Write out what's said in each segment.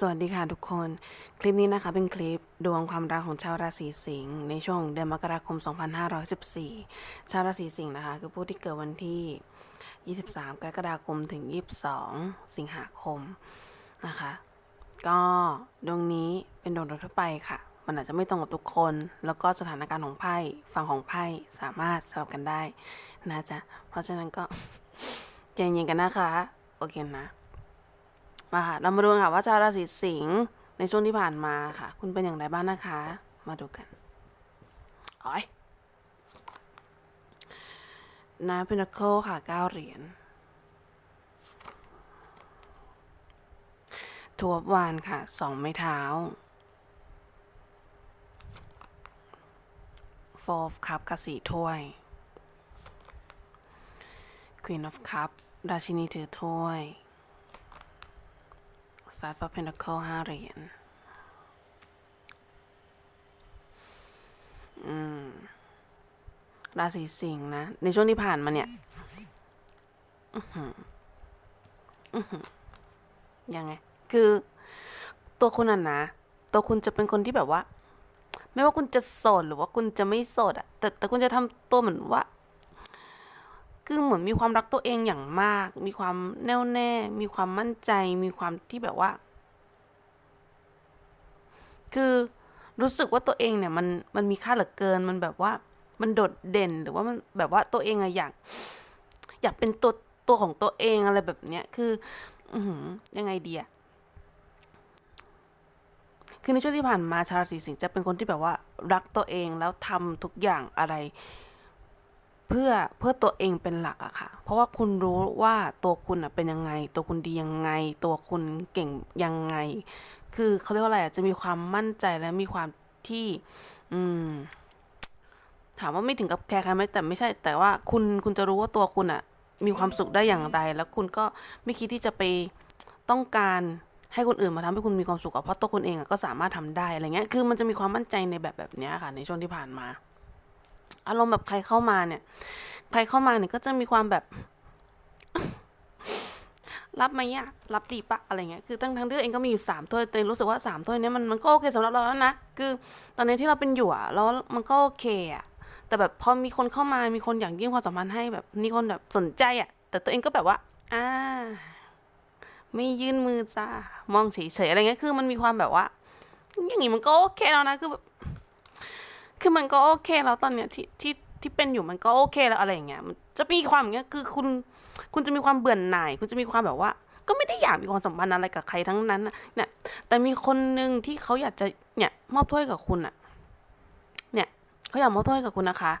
สวัสดีค่ะทุกคน คลิปนี้นะคะเป็นคลิปดวงความรักของชาวราศีสิงห์ในช่วงเดือนมกราคม 2514 ชาวราศีสิงห์นะคะ คือผู้ที่เกิดวันที่ 23 กรกฎาคมถึง 22 สิงหาคมนะคะ ก็ดวงนี้เป็นดวงโดยทั่วไปค่ะ มันอาจจะไม่ตรงกับทุกคน แล้วก็สถานการณ์ของไพ่ฝั่งของไพ่สามารถสลับกันได้นะจ๊ะเพราะฉะนั้นก็ใจเย็นๆกันนะคะ โอเคนะ มาค่ะเรามาดูกันค่ะว่าชาวราศีสิงห์ในช่วงที่ผ่านมาค่ะ คุณเป็นอย่างไรบ้างนะคะ มาดูกันอ้อยนาพินาโคค่ะเก้าเหรียญทัวบวานค่ะสองไม้เท้า four of cup กับสีถ้วย queen of cup ราชินีถือถ้วย Five of Pentacle ห้าเหรียญอืมราศีสิงห์นะ ในช่วงที่ผ่านมาเนี่ยยังไง คือตัวคุณอะนะ ตัวคุณจะเป็นคนที่แบบว่า ไม่ว่าคุณจะโสดหรือว่าคุณจะไม่โสดอะแต่แต่คุณจะทำตัวเหมือนว่า คือเหมือนมีความรักตัวเองอย่างมาก มีความแน่วแน่ มีความมั่นใจ มีความที่แบบว่า คือรู้สึกว่าตัวเองเนี่ย มันมันมีค่าเหลือเกิน มันแบบว่า มันโดดเด่นหรือว่ามันแบบว่าตัวเองอะอยาก อยากเป็นตัวตัวของตัวเองอะไรแบบเนี้ย คือ อืยังไงดีอะคือในช่วงที่ผ่านมาชาวราศีสิงห์จะเป็นคนที่แบบว่า รักตัวเองแล้วทำทุกอย่างอะไร เพื่อเพื่อตัวเองเป็นหลักอะค่ะ เพราะว่าคุณรู้ว่าตัวคุณอะเป็นยังไง ตัวคุณดียังไง ตัวคุณเก่งยังไง คือเขาเรียกว่าอะไรอะจะมีความมั่นใจและมีความที่ อืม ถามว่าไม่ถึงกับแคร์ใครไหมแต่ไม่ใช่ แต่ว่าคุณคุณจะรู้ว่าตัวคุณอะมีความสุขได้อย่างไร แล้วคุณก็ไม่คิดที่จะไปต้องการให้คนอื่นมาทำให้คุณมีความสุขเพราะตัวคุณเองอะก็สามารถทำได้อะไรเงี้ย คือมันจะมีความมั่นใจในแบบแบบเนี้ยค่ะ ในช่วงที่ผ่านมา อารมณ์แบบใครเข้ามาเนี่ย ใครเข้ามาเนี่ยก็จะมีความแบบ รับไหมอะรับดีปะอะไรเงี้ยคือทั้งทั้งที่ตัวเองก็มีอยู่สามถ้วยตัวเองรู้สึกว่าสามถ้วยเนี้ยมันมันก็โอเคสำหรับเราแล้วนะคือ ตอนนี้ที่เราเป็นอยู่อะแล้วมันก็โอเคอะแต่แบบพอมีคนเข้ามามีคนอยากยื่นความสัมพันธ์ให้แบบมีคนแบบสนใจอะแต่ตัวเองก็แบบว่า อ่า ไม่ยื่นมือจ้ามองเฉยๆอะไรเงี้ยคือมันมีความแบบว่า อย่างงี้มันก็โอเคแล้วนะคือแบบ คือมันก็โอเคแล้วตอนเนี้ยที่ที่ที่เป็นอยู่มันก็โอเคแล้วอะไรอย่างเงี้ยมันจะมีความอย่างเงี้ยคือคุณคุณจะมีความเบื่อหน่าย คุณจะมีความแบบว่า ก็ไม่ได้อยากมีความสัมพันธ์อะไรกับใครทั้งนั้นนะเนี่ย แต่มีคนหนึ่งที่เขาอยากจะเนี่ย มอบถ้วยกับคุณอะเนี่ยเขาอยากมอบถ้วยกับคุณนะคะ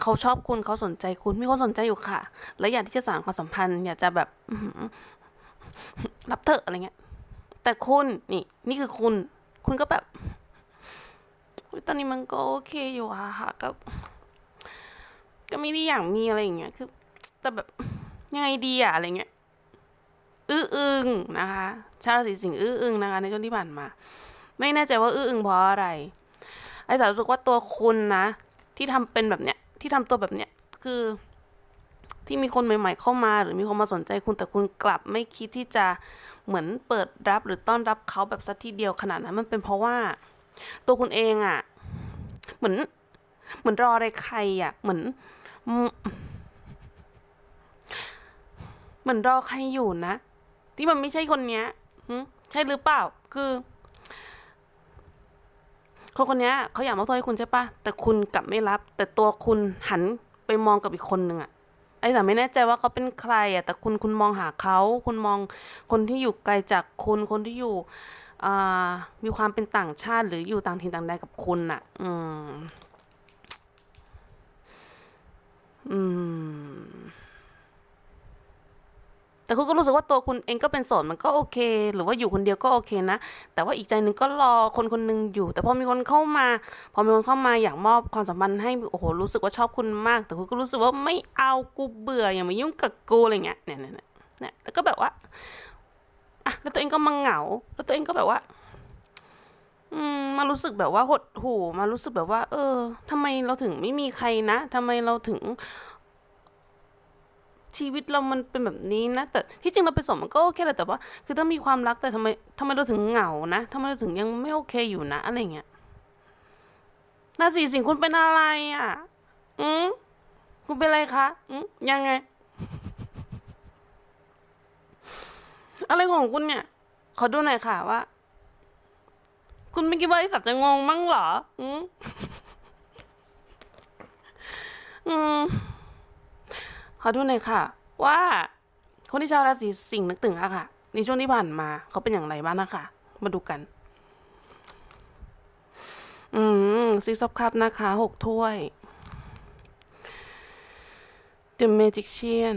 เขาชอบคุณเขาสนใจคุณมีคนสนใจอยู่ค่ะ และอยากที่จะสานความสัมพันธ์ อยากจะแบบรับเถอะอะไรเงี้ย แต่คุณนี่ นี่คือคุณ คุณก็แบบ ตอนนี้มันก็โอเคอยู่อะค่ะก็ ก็ไม่ได้อยากมีอะไรอย่างเงี้ย คือ แต่แบบยังไงดีอะอะไรเงี้ย อื้ออึงนะคะ ชาวราศีสิงห์อื้ออึงนะคะ ในช่วงที่ผ่านมา ไม่แน่ใจว่าอื้ออึงเพราะอะไร ไอ้สาวรู้สึกว่าตัวคุณนะ ที่ทำเป็นแบบเนี้ย ที่ทำตัวแบบเนี้ย คือ ที่มีคนใหม่ ๆ เข้ามา หรือมีคนมาสนใจคุณ แต่คุณกลับไม่คิดที่จะเหมือนเปิดรับหรือต้อนรับเขาแบบสักทีเดียวขนาดนั้น มันเป็นเพราะว่า ตัวคุณเองอะ่ะ เหมือน เหมือนรออะไรใครอะ่ะ เหมือนเหมือนรอใครอยู่นะ ที่มันไม่ใช่คนเนี้ยใช่หรือเปล่า คือคนคนนี้เขาอยากมาโทษให้คุณใช่ปะแต่คุณกลับไม่รับ แต่ตัวคุณหันไปมองกับอีกคนหนึ่งอะไอ้แต่ไม่แน่ใจว่าเขาเป็นใครอะแต่คุณคุณมองหาเขา คุณมองคนที่อยู่ไกลจากคุณ คนที่อยู่ มีความเป็นต่างชาติหรืออยู่ต่างถิ่นต่างแดนกับคุณน่ะ อืม อืม แต่คุณก็รู้สึกว่าตัวคุณเองก็เป็นโสดมันก็โอเค หรือว่าอยู่คนเดียวก็โอเคนะ แต่ว่าอีกใจหนึ่งก็รอคนคนหนึ่งอยู่ แต่พอมีคนเข้ามา พอมีคนเข้ามาอยากมอบความสัมพันธ์ให้ โอ้โห รู้สึกว่าชอบคุณมาก แต่คุณก็รู้สึกว่าไม่เอากูเบื่ออย่ามายุ่งกับกูอะไรเงี้ย เนี่ยเนี่ยเนี่ยแล้วก็แบบว่า อะแล้วตัวเองก็มาเหงา แล้วตัวเองก็แบบว่า อืมมารู้สึกแบบว่าหดหู่มารู้สึกแบบว่า เออทำไมเราถึงไม่มีใครนะทำไมเราถึง ชีวิตเรามันเป็นแบบนี้นะแต่ที่จริงเราไปสมมันก็โอเคแหละแต่ว่า คือถ้ามีความรักแต่ทำไมทำไมเราถึงเหงานะทำไมเราถึงยังไม่โอเคอยู่นะอะไรเงี้ยราศีสิงห์คุณเป็นอะไรอะ อืมคุณเป็นอะไรคะอืมยังไง อะไรของคุณเนี่ย ขอดูหน่อยค่ะว่า คุณไม่คิดว่าไอสัตว์จะงงมั้งเหรอ อืมอืมขอดูหน่อยค่ะ ว่า คนที่ชาวราศีสิงห์นึกถึงอะค่ะ ในช่วงที่ผ่านมา เขาเป็นอย่างไรบ้างนะคะ มาดูกัน อืมซีซับคัพนะคะหกถ้วย The Magician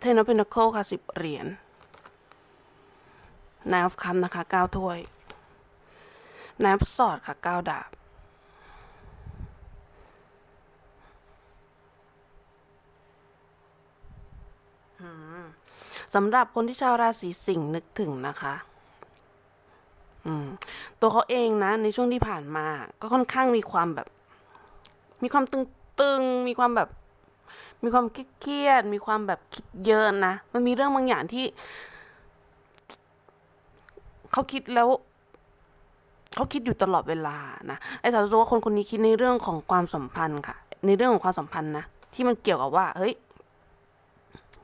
เทนอเป็นโคค่ะสิบเหรียญนายออฟคัมนะคะเก้าถ้วยนายออฟสอดค่ะเก้าดาบสำหรับคนที่ชาวราศีสิงห์นึกถึงนะคะตัวเขาเองนะ ในช่วงที่ผ่านมา ก็ค่อนข้างมีความแบบ มีความตึงๆ มีความแบบ มีความเครียดมีความแบบคิดเยอะนะ มันมีเรื่องบางอย่างที่ เขาคิดแล้วเขาคิดอยู่ตลอดเวลานะไอ้สาวรู้ว่าคนคนนี้คิดในเรื่องของความสัมพันธ์ค่ะ ในเรื่องของความสัมพันธ์นะที่มันเกี่ยวกับว่า เฮ้ย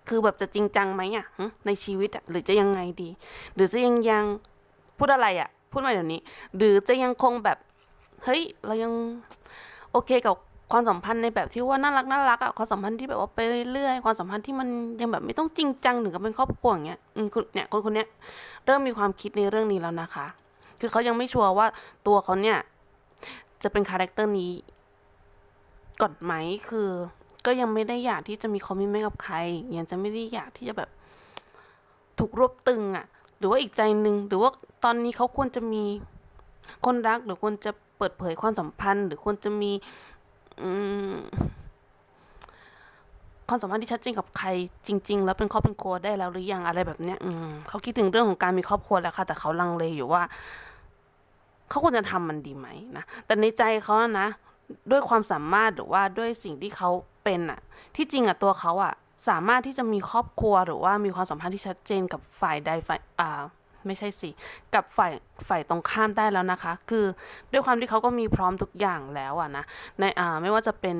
คือแบบจะจริงจังไหมอะในชีวิตอะหรือจะยังไงดี หรือจะยังยังพูดอะไรอะ พูดมาเดี๋ยวนี้ หรือจะยังคงแบบ เฮ้ย เรายังโอเคกับ ความสัมพันธ์ในแบบที่ว่าน่ารักน่ารักอะความสัมพันธ์ที่แบบว่าไปเรื่อยๆความสัมพันธ์ที่มันยังแบบไม่ต้องจริงจังถึงกับเป็นครอบครัวอย่างเงี้ยอืมคุณเนี่ยคนคนเนี้ยเริ่มมีความคิดในเรื่องนี้แล้วนะคะ คือเขายังไม่ชัวร์ว่าตัวเขาเนี่ย จะเป็นคาแรคเตอร์นี้ก่อนไหมคือ ก็ยังไม่ได้อยากที่จะมีคอมมิชเมนต์กับใครยังจะไม่ได้อยากที่จะแบบ ถูกรวบตึงอะหรือว่าอีกใจหนึ่งหรือว่าตอนนี้เขาควรจะมีคนรักหรือควรจะเปิดเผยความสัมพันธ์ หรือควรจะมี ความสัมพันธ์ที่ชัดเจนกับใครจริง ๆ แล้วเป็นครอบเป็นครัวได้แล้วหรือยังอะไรแบบเนี้ย อืมเขาคิดถึงเรื่องของการมีครอบครัวแล้วค่ะ แต่เขาลังเลอยู่ว่า เขาควรจะทำมันดีไหมนะแต่ในใจเขาอะนะด้วยความสามารถหรือว่าด้วยสิ่งที่เขาเป็นอะที่จริงอะตัวเขาอะสามารถที่จะมีครอบครัวหรือว่ามีความสัมพันธ์ที่ชัดเจนกับฝ่ายใดฝ่ายอ่า ไม่ใช่สิกับฝ่ายฝ่ายตรงข้ามได้แล้วนะคะ คือด้วยความที่เขาก็มีพร้อมทุกอย่างแล้วอะนะในอ่าไม่ว่าจะเป็น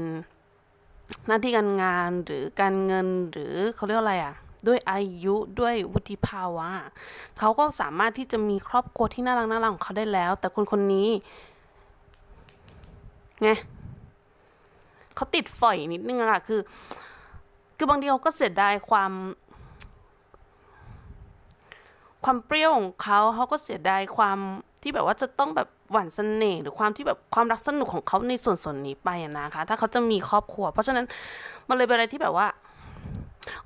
หน้าที่การงานหรือการเงินหรือเขาเรียกอะไรอะด้วยอายุด้วยวุฒิภาวะเขาก็สามารถที่จะมีครอบครัวที่น่ารักน่ารักของเขาได้แล้ว แต่คนคนนี้ไงเขาติดฝอยนิดนึงอะค่ะคือ คือบางทีเขาก็เสียดายความ ความเปรี้ยวของเขาเขาก็เสียดายความที่แบบว่าจะต้องแบบหวานเสน่ห์หรือความที่แบบความรักสนุกของเขาในส่วนส่วนนี้ไปนะคะ ถ้าเขาจะมีครอบครัว เพราะฉะนั้นมันเลยเป็นอะไรที่แบบว่า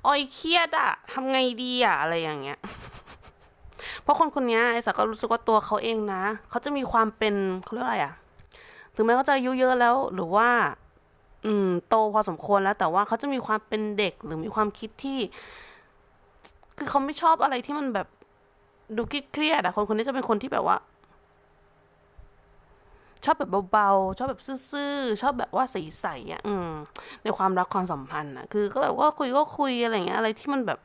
อ้อยเครียดอะทำไงดีอะอะไรอย่างเงี้ย เพราะคนคนนี้ไอ้สักก็รู้สึกว่าตัวเขาเองนะ เขาจะมีความเป็นเขาเรียกอะไรอะถึงแม้เขาจะอายุเยอะแล้วหรือว่า อืม โตพอสมควรแล้ว แต่ว่าเขาจะมีความเป็นเด็กหรือมีความคิดที่ คือเขาไม่ชอบอะไรที่มันแบบ ดูเครียดอะคนคนนี้จะเป็นคนที่แบบว่า ชอบแบบเบาๆ ชอบแบบซื่อๆ ชอบแบบว่าใสๆอะอืม ในความรักความสัมพันธ์อะคือ ก็แบบว่าคุยก็คุยอะไรเงี้ย อะไรที่มันแบบ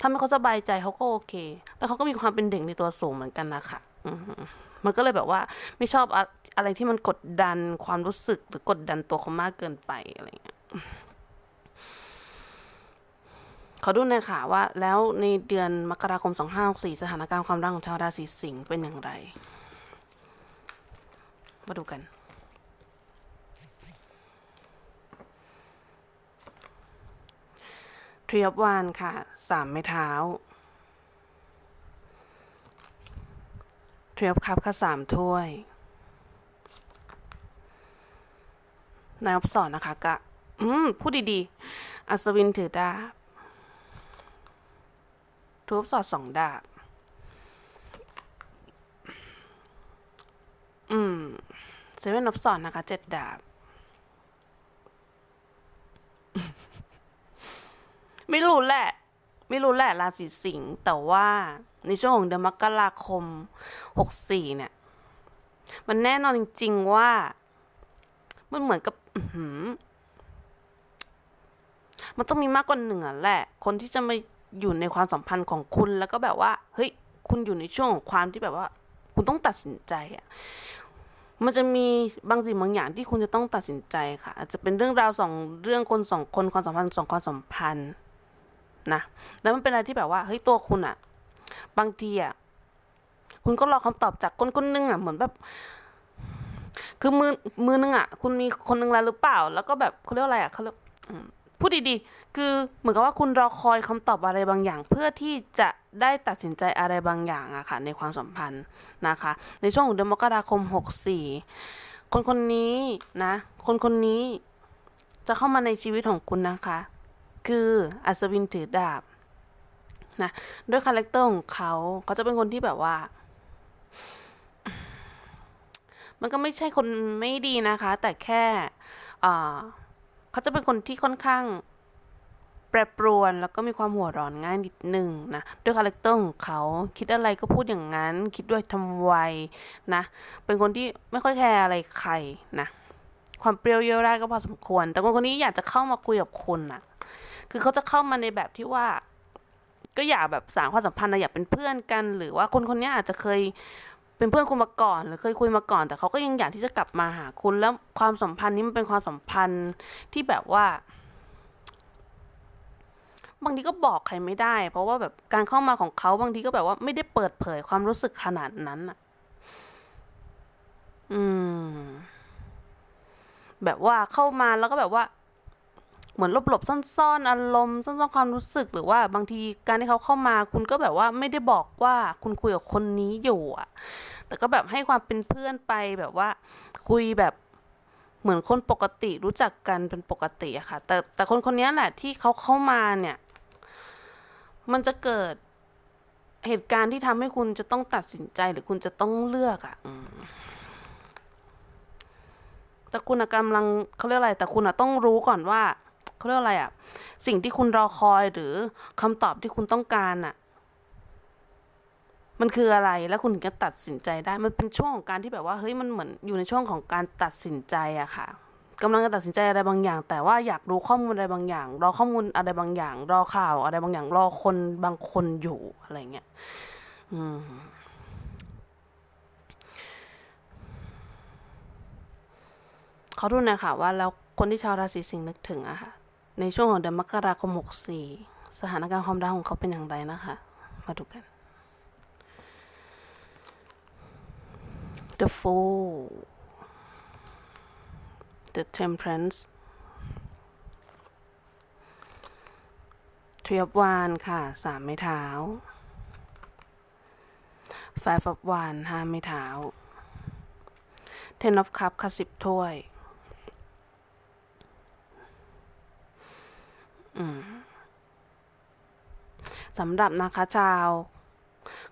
ทำให้เขาสบายใจเขาก็โอเค แล้วเขาก็มีความเป็นเด็กในตัวสูงเหมือนกันนะคะอืมมันก็เลยแบบว่า ไม่ชอบอะไรที่มันกดดันความรู้สึกหรือกดดันตัวเขามากเกินไปอะไรเงี้ย ขอดูหน่อยค่ะว่าแล้วในเดือนมกราคม 2564 สถานการณ์ความรักของชาวราศีสิงห์เป็นอย่างไร มาดูกัน ทรียบวานค่ะ สามไม้เท้าเทรียบคัพค่ะสามถ้วย นายอับสอนนะคะกะ อืม พูดดีๆ อัศวินถือดาบ ทูบสอดสองดาบ อืมเซเว่นอับสอนนะคะเจ็ดดาบ ไม่รู้แหละ ไม่รู้แหละราศีสิงห์แต่ว่าในช่วงของเดือนมกราคมหกสี่เนี่ย มันแน่นอนจริง ๆ ว่า มันเหมือนกับมันต้องมีมากกว่าหนึ่งอะแหละ คนที่จะมา อยู่ในความสัมพันธ์ของคุณแล้วก็แบบว่า เฮ้ย คุณอยู่ในช่วงของความที่แบบว่า คุณต้องตัดสินใจอะมันจะมีบางสิ่งบางอย่างที่คุณจะต้องตัดสินใจค่ะ อาจจะเป็นเรื่องราวสองเรื่องคนสองคนความสัมพันธ์สองความสัมพันธ์นะแล้วมันเป็นอะไรที่แบบว่าเฮ้ยตัวคุณอะบางทีอะคุณก็รอคำตอบจากคนคนหนึงอะเหมือนแบบ คือมือมือนึงอะคุณมีคนหนึงแล้วหรือเปล่า แล้วก็แบบเขาเรียกว่าอะไรอะเขาเรียก พูดดีๆ คือเหมือนกับว่าคุณรอคอยคำตอบอะไรบางอย่าง เพื่อที่จะได้ตัดสินใจอะไรบางอย่างอะค่ะในความสัมพันธ์นะคะ ในช่วงของเดือนมกราคม 64 คนคนนี้นะ คนคนนี้จะเข้ามาในชีวิตของคุณนะคะ คืออัศวินถือดาบนะด้วยคาแรคเตอร์ของเขาเขาจะเป็นคนที่แบบว่า มันก็ไม่ใช่คนไม่ดีนะคะ แต่แค่อ่า เขาจะเป็นคนที่ค่อนข้างแปรปรวนแล้วก็มีความหัวร้อนง่ายนิดหนึ่งนะด้วยคาแรคเตอร์ของเขาคิดอะไรก็พูดอย่างนั้น คิดด้วยทำไวนะ เป็นคนที่ไม่ค่อยแคร์อะไรใครนะความเปรี้ยวเยี่ยวได้ก็พอสมควร แต่คนคนนี้อยากจะเข้ามาคุยกับคุณนะคือเขาจะเข้ามาในแบบที่ว่าก็อยากแบบสานความสัมพันธ์นะอยากเป็นเพื่อนกัน หรือว่าคนคนนี้อาจจะเคย เป็นเพื่อนคุณมาก่อนหรือเคยคุยมาก่อน แต่เขาก็ยังอยากที่จะกลับมาหาคุณแล้วความสัมพันธ์นี้มันเป็นความสัมพันธ์ที่แบบว่า บางทีก็บอกใครไม่ได้ เพราะว่าแบบการเข้ามาของเขาบางทีก็แบบว่าไม่ได้เปิดเผยความรู้สึกขนาดนั้นอะ อืม แบบว่าเข้ามาแล้วก็แบบว่า เหมือนหลบๆซ่อนๆ อารมณ์ซ่อนๆความรู้สึกหรือว่าบางทีการที่เขาเข้ามา คุณก็แบบว่าไม่ได้บอกว่าคุณคุยกับคนนี้อยู่อะแต่ก็แบบให้ความเป็นเพื่อนไปแบบว่า คุยแบบเหมือนคนปกติรู้จักกันเป็นปกติอะค่ะ แต่แต่คนคนนี้แหละที่เขาเข้ามาเนี่ย มันจะเกิดเหตุการณ์ที่ทำให้คุณจะต้องตัดสินใจหรือคุณจะต้องเลือกอะแต่คุณอะกำลังเขาเรียกอะไร แต่คุณอะต้องรู้ก่อนว่า เขาเรียกอะไรอะสิ่งที่คุณรอคอยหรือคำตอบที่คุณต้องการอะมันคืออะไรแล้วคุณถึงจะตัดสินใจได้ มันเป็นช่วงของการที่แบบว่าเฮ้ยมันเหมือนอยู่ในช่วงของการตัดสินใจอะค่ะกำลังจะตัดสินใจอะไรบางอย่าง แต่ว่าอยากรู้ข้อมูลอะไรบางอย่าง รอข้อมูลอะไรบางอย่าง รอข่าวอะไรบางอย่าง รอคนบางคนอยู่อะไรเงี้ยอืมเขาดูหนะคะว่าแล้วคนที่ชาวราศีสิงห์นึกถึงอะค่ะ ในช่วงของเดือนมกราคมหกสี่สถานการณ์ความรักของเขาเป็นอย่างไรนะคะ มาดูกัน The Fool The Temperance Three of Wands ค่ะสามไม้เท้า Five of Wands ห้าไม้เท้า Ten of Cups ค่ะสิบถ้วย อืม สำหรับนะคะชาว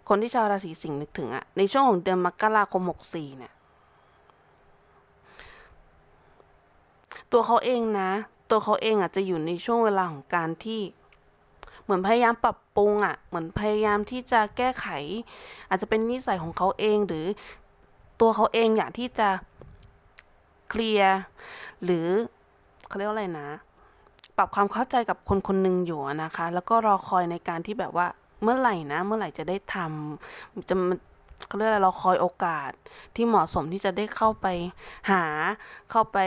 คนที่ชาวราศีสิงห์นึกถึงอะในช่วงของเดือนมกราคมหกสี่เนี่ย ตัวเขาเองนะ ตัวเขาเองอะจะอยู่ในช่วงเวลาของการที่เหมือนพยายามปรับปรุงอะเหมือนพยายามที่จะแก้ไข อาจจะเป็นนิสัยของเขาเองหรือตัวเขาเองอยากที่จะเคลียร์หรือเขาเรียกว่าอะไรนะ ปรับความเข้าใจกับคนคนหนึ่งอยู่นะคะ แล้วก็รอคอยในการที่แบบว่าเมื่อไหร่นะ เมื่อไหร่จะได้ทำจะเขาเรียกอะไรเรอคอยโอกาสที่เหมาะสมที่จะได้เข้าไปหา เข้าไป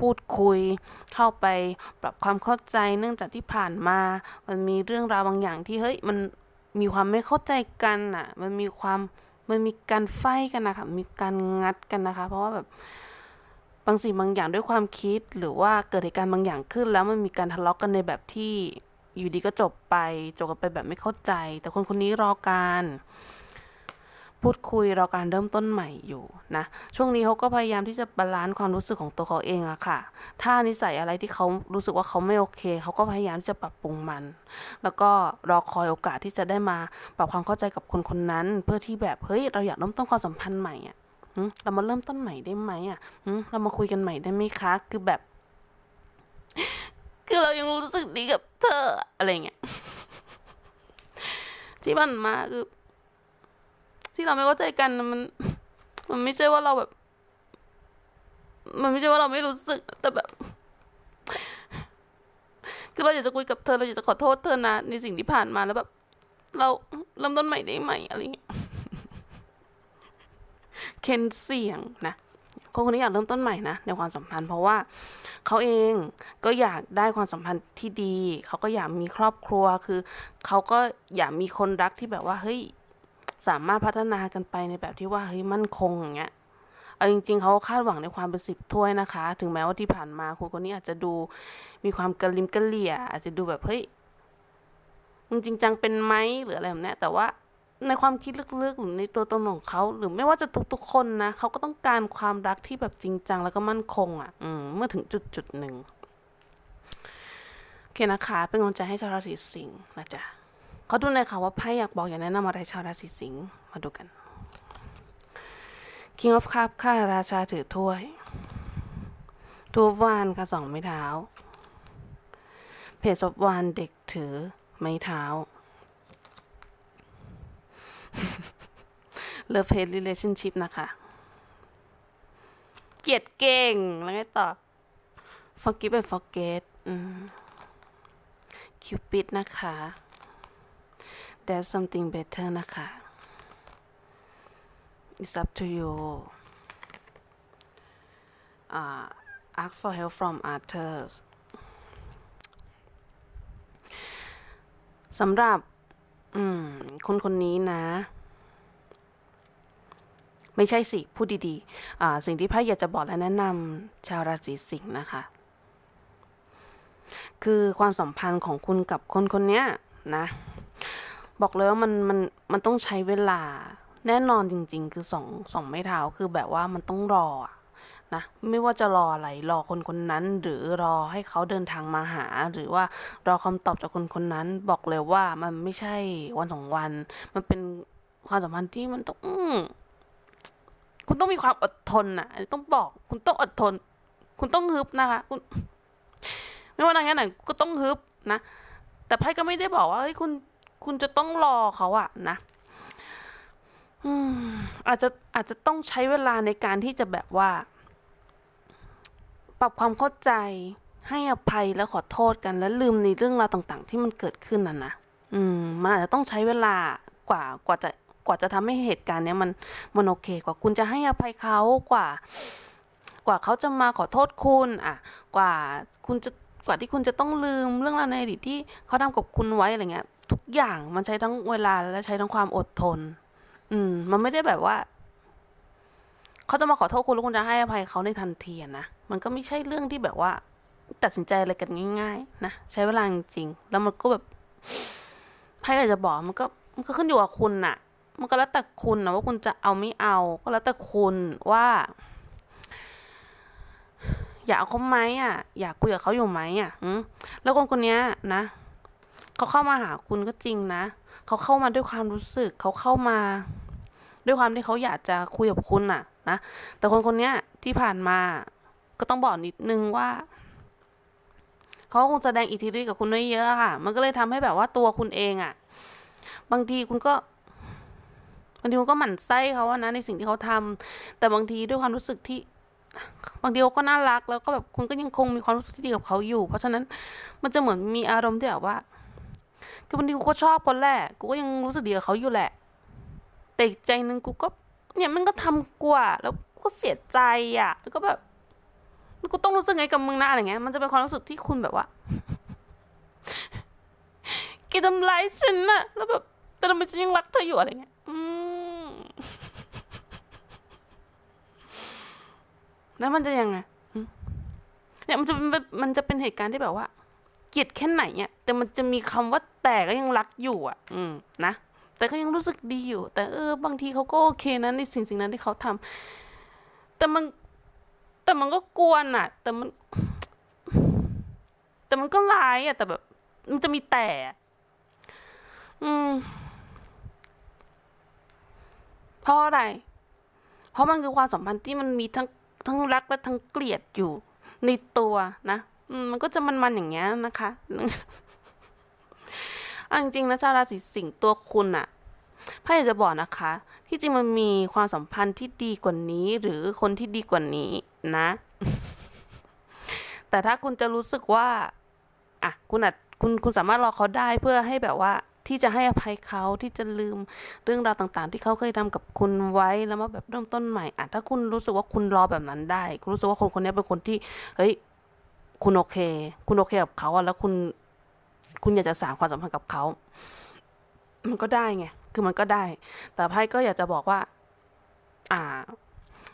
พูดคุย เข้าไปปรับความเข้าใจเนื่องจากที่ผ่านมา มันมีเรื่องราวบางอย่างที่เฮ้ยมันมีความไม่เข้าใจกันอะ มันมีความมันมีการไฟกันนะคะมีการงัดกันนะคะ เพราะว่าแบบ บางสิ่งบางอย่างด้วยความคิดหรือว่าเกิดเหตุการณ์บางอย่างขึ้น แล้วมันมีการทะเลาะกันในแบบที่อยู่ดีก็จบไปจบกันไปแบบไม่เข้าใจ แต่คนคนนี้รอการพูดคุยรอการเริ่มต้นใหม่อยู่นะช่วงนี้เขาก็พยายามที่จะบาลานซ์ความรู้สึกของตัวเขาเองอะค่ะ ถ้านิสัยอะไรที่เขารู้สึกว่าเขาไม่โอเคเขาก็พยายามที่จะปรับปรุงมัน แล้วก็รอคอยโอกาสที่จะได้มาปรับความเข้าใจกับคนคนนั้น เพื่อที่แบบเฮ้ยเราอยากเริ่มต้นความสัมพันธ์ใหม่อะ เรามาเริ่มต้นใหม่ได้ไหมอะเรามาคุยกันใหม่ได้ไหมคะ คือแบบ คือเรายังรู้สึกดีกับเธออะไรเงี้ยที่มันมาคือ ที่เราไม่เข้าใจกันมัน มันไม่ใช่ว่าเราแบบ มันไม่ใช่ว่าเราไม่รู้สึก แต่แบบคือเราอยากจะคุยกับเธอเราอยากจะขอโทษเธอนะในสิ่งที่ผ่านมาแล้วแบบ เราเริ่มต้นใหม่ได้ไหมอะไรเงี้ย เค้นเสียงนะคนคนนี้อยากเริ่มต้นใหม่นะในความสัมพันธ์เพราะว่าเขาเองก็อยากได้ความสัมพันธ์ที่ดี เขาก็อยากมีครอบครัวคือเขาก็อยากมีคนรักที่แบบว่าเฮ้ยสามารถพัฒนากันไปในแบบที่ว่าเฮ้ยมั่นคงอย่างเงี้ยเอาจริง ๆเขาคาดหวังในความเป็นสิบถ้วยนะคะ ถึงแม้ว่าที่ผ่านมาคนคนนี้อาจจะดูมีความกระลิมกระเหลี่ย อาจจะดูแบบเฮ้ยมึงจริงจังเป็นไหมหรืออะไรแบบเนี้ยแต่ว่า ในความคิดลึกๆหรือในตัวตนของเขาหรือไม่ว่าจะทุกๆคนนะเขาก็ต้องการความรักที่แบบจริงจังแล้วก็มั่นคงอะเมื่อถึงจุดจุดๆหนึ่งโอเคนะคะ เป็นกำลังใจให้ชาวราศีสิงห์นะจ๊ะเขาดูหน่อยค่ะว่าไพ่อยากบอกอยากแนะนำอะไรชาวราศีสิงห์มาดูกัน King of Cup ค่ะราชาถือถ้วยทูบวานค่ะสองไม้เท้าเพจอบวานเด็กถือไม้เท้า Love Hate Relationship นะคะ เกลียดเก่ง แล้วไงต่อ Forgive and Forget Cupid นะคะ There's something better นะคะ It's up to you. Uh, ask for help from others. สำหรับ อืม คนคนนี้นะ ไม่ใช่สิ พูดดีๆ อ่า สิ่งที่ไพ่อยากจะบอกและแนะนำชาวราศีสิงห์นะคะ คือความสัมพันธ์ของคุณกับคนคนนี้นะ บอกเลยว่ามันมันมันต้องใช้เวลาแน่นอนจริง ๆ คือสองสองไม้เท้าคือแบบว่ามันต้องรออะ นะไม่ว่าจะรออะไรรอคนคนนั้น หรือรอให้เขาเดินทางมาหา หรือว่ารอคำตอบจากคนคนนั้น บอกเลยว่ามันไม่ใช่วันสองวัน มันเป็นความสัมพันธ์ที่มันต้องอคุณต้องมีความอดทนน่ะต้องบอก คุณต้องอดทน คุณต้องฮึบนะคะคุณไม่ว่าอย่างนั้นไหนก็ต้องฮึบนะ แต่ไพ่ก็ไม่ได้บอกว่าเฮ้ยคุณคุณจะต้องรอเขาอะนะอืมอาจจะอาจจะต้องใช้เวลาในการที่จะแบบว่า ปรับความเข้าใจให้อภัยและขอโทษกัน และลืมในเรื่องราวต่างๆ ที่มันเกิดขึ้นน่ะนะอืมมันอาจจะต้องใช้เวลากว่ากว่าจะกว่าจะทำให้เหตุการณ์เนี้ยมันมันโอเค กว่าคุณจะให้อภัยเขากว่า กว่าเขาจะมาขอโทษคุณอะ กว่าคุณจะกว่าที่คุณจะต้องลืมเรื่องราวในอดีตที่เขาทำกับคุณไว้อะไรเงี้ย ทุกอย่างมันใช้ทั้งเวลาและใช้ทั้งความอดทน อืม มันไม่ได้แบบว่า เขาจะมาขอโทษคุณแล้วคุณจะให้อภัยเขาในทันทีนะมันก็ไม่ใช่เรื่องที่แบบว่า ตัดสินใจอะไรกันง่าย ๆ นะใช้เวลาจริงๆแล้วมันก็แบบไพ่อาจจะบอกมันก็มันก็ขึ้นอยู่กับคุณน่ะ มันก็แล้วแต่คุณนะว่าคุณจะเอาไม่เอา ก็แล้วแต่คุณว่า อยากเอาเขาไหมอะ อยากคุยกับเขาอยู่ไหมอะแล้วคนคนนี้นะเขาเข้ามาหาคุณก็จริงนะ เขาเข้ามาด้วยความรู้สึก เขาเข้ามา ด้วยความที่เขาอยากจะคุยกับคุณน่ะ นะ แต่คนคนนี้ที่ผ่านมาก็ต้องบอกนิดนึงว่าเขาคงแสดงอิทธิฤทธิ์กับคุณได้เยอะค่ะ มันก็เลยทำให้แบบว่าตัวคุณเองอะ บางทีคุณก็บางทีคุณก็หมั่นไส้เขาอะนะในสิ่งที่เขาทำแต่บางทีด้วยความรู้สึกที่ บางทีเขาก็น่ารัก แล้วก็แบบคุณก็ยังคงมีความรู้สึกที่ดีกับเขาอยู่ เพราะฉะนั้นมันจะเหมือนมีอารมณ์ที่แบบว่าคือบางทีกูก็ชอบคนแรกกูก็ยังรู้สึกดีกับเขาอยู่แหละ แต่ใจนึงกูก็ เนี่ยมันก็ทำกูอะแล้วก็เสียใจอะแล้วก็แบบกูต้องรู้สึกไงกับมึงนะอะไรเงี้ย มันจะเป็นความรู้สึกที่คุณแบบว่าแกทำร้ายฉันอะแล้วแบบแต่ทำไมฉันยังรักเธออยู่อะไรเงี้ย อืมแล้วมันจะยังไงเนี่ยมันจะเป็นมันจะเป็นเหตุการณ์ที่แบบว่า เกลียดแค่ไหนเนี่ยแต่มันจะมีคำว่าแต่ก็ยังรักอยู่อะ อืมนะ แต่ก็ยังรู้สึกดีอยู่ แต่เออบางทีเขาก็โอเคนะในสิ่งสิ่งนั้นที่เขาทำแต่มัน แต่มันก็กวนอะแต่มัน แต่มันก็ร้ายอะแต่แบบ มันจะมีแต่ อืมเพราะอะไร เพราะมันคือความสัมพันธ์ที่มันมีทั้งทั้งรักและทั้งเกลียดอยู่ในตัวนะ อืมมันก็จะมันๆอย่างเงี้ยนะคะ อาจริงนะชาวราศีสิงห์ตัวคุณอะพ่ออยากจะบอกนะคะ ที่จริงมันมีความสัมพันธ์ที่ดีกว่านี้ หรือคนที่ดีกว่านี้นะ แต่ถ้าคุณจะรู้สึกว่าอะคุณอาจคุณคุณสามารถรอเขาได้เพื่อให้แบบว่าที่จะให้อภัยเขาที่จะลืมเรื่องราวต่างๆ ที่เขาเคยทำกับคุณไว้แล้วมาแบบเริ่มต้นใหม่อะถ้าคุณรู้สึกว่าคุณรอแบบนั้นได้ คุณรู้สึกว่าคนคนนี้เป็นคนที่เฮ้ยคุณโอเค คุณโอเคกับเขาอะแล้วคุณ คุณอยากจะสานความสัมพันธ์กับเขา มันก็ได้ไง คือมันก็ได้ แต่ไพ่ก็อยากจะบอกว่า อ่า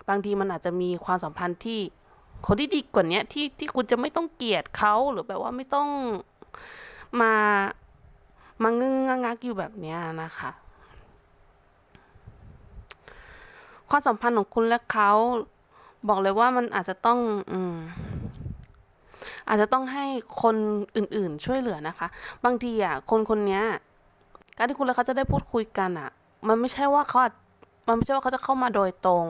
บางทีมันอาจจะมีความสัมพันธ์ที่ คนที่ดีกว่าเนี้ยที่ที่คุณจะไม่ต้องเกลียดเขาหรือแบบว่าไม่ต้องมามางึงงงักอยู่แบบเนี้ยนะคะ ความสัมพันธ์ของคุณและเขา บอกเลยว่ามันอาจจะต้อง อืม อาจจะต้องให้คนอื่นๆช่วยเหลือนะคะ บางทีอะคนคนนี้การที่คุณและเขาจะได้พูดคุยกันอะ มันไม่ใช่ว่าเขาอาจมันไม่ใช่ว่าเขาจะเข้ามาโดยตรง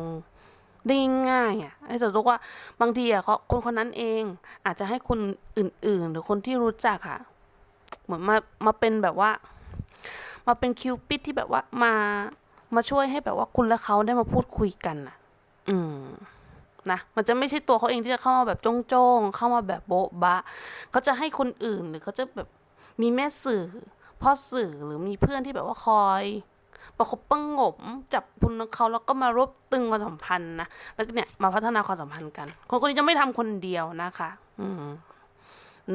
ได้ง่ายอะไอ้จะรู้ว่าบางทีอะเขาคนคนนั้นเอง อาจจะให้คนอื่น ๆ หรือคนที่รู้จักอะเหมือนมามาเป็นแบบว่า มาเป็นคิวปิดที่แบบว่ามามาช่วยให้แบบว่าคุณและเขาได้มาพูดคุยกันอะ อืม นะมันจะไม่ใช่ตัวเขาเองที่จะเข้ามาแบบจงๆเข้ามาแบบโบ๊ะบะเขาจะให้คนอื่นหรือเขาจะแบบมีแม่สื่อพ่อสื่อหรือมีเพื่อนที่แบบว่าคอยประคบประงมจับคุณเขาแล้วก็มารวบตึงความสัมพันธ์นะแล้วก็เนี่ยมาพัฒนาความสัมพันธ์กัน คนคนนี้จะไม่ทำคนเดียวนะคะ อืม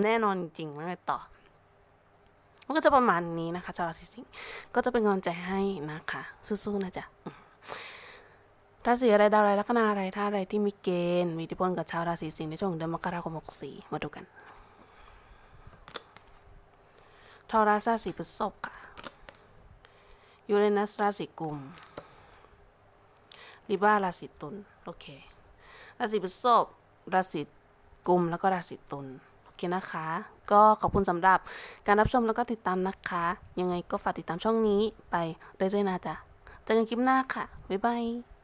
แน่นอนจริงแล้วต่อมันก็จะประมาณนี้นะคะชาวราศีสิงห์ก็จะเป็นกำลังใจให้นะคะ สู้ๆนะจ๊ะ ราศีอะไรดาวอะไรลัคนาอะไรท่าอะไรที่มีเกณฑ์มีอิทธิพลกับชาวราศีสิงห์ในช่วงเดือนมกราคม64มาดูกันทอราศีราศีพฤษภค่ะยูเรนัสราศีกุมลิบ้าราศีตุลโอเค ราศีพฤษภราศีกุมแล้วก็ราศีตุลโอเคนะคะ ก็ขอบคุณสำหรับการรับชมแล้วก็ติดตามนะคะ ยังไงก็ฝากติดตามช่องนี้ไปเรื่อยๆนะจ๊ะเจอกันคลิปหน้าค่ะ บ๊ายบาย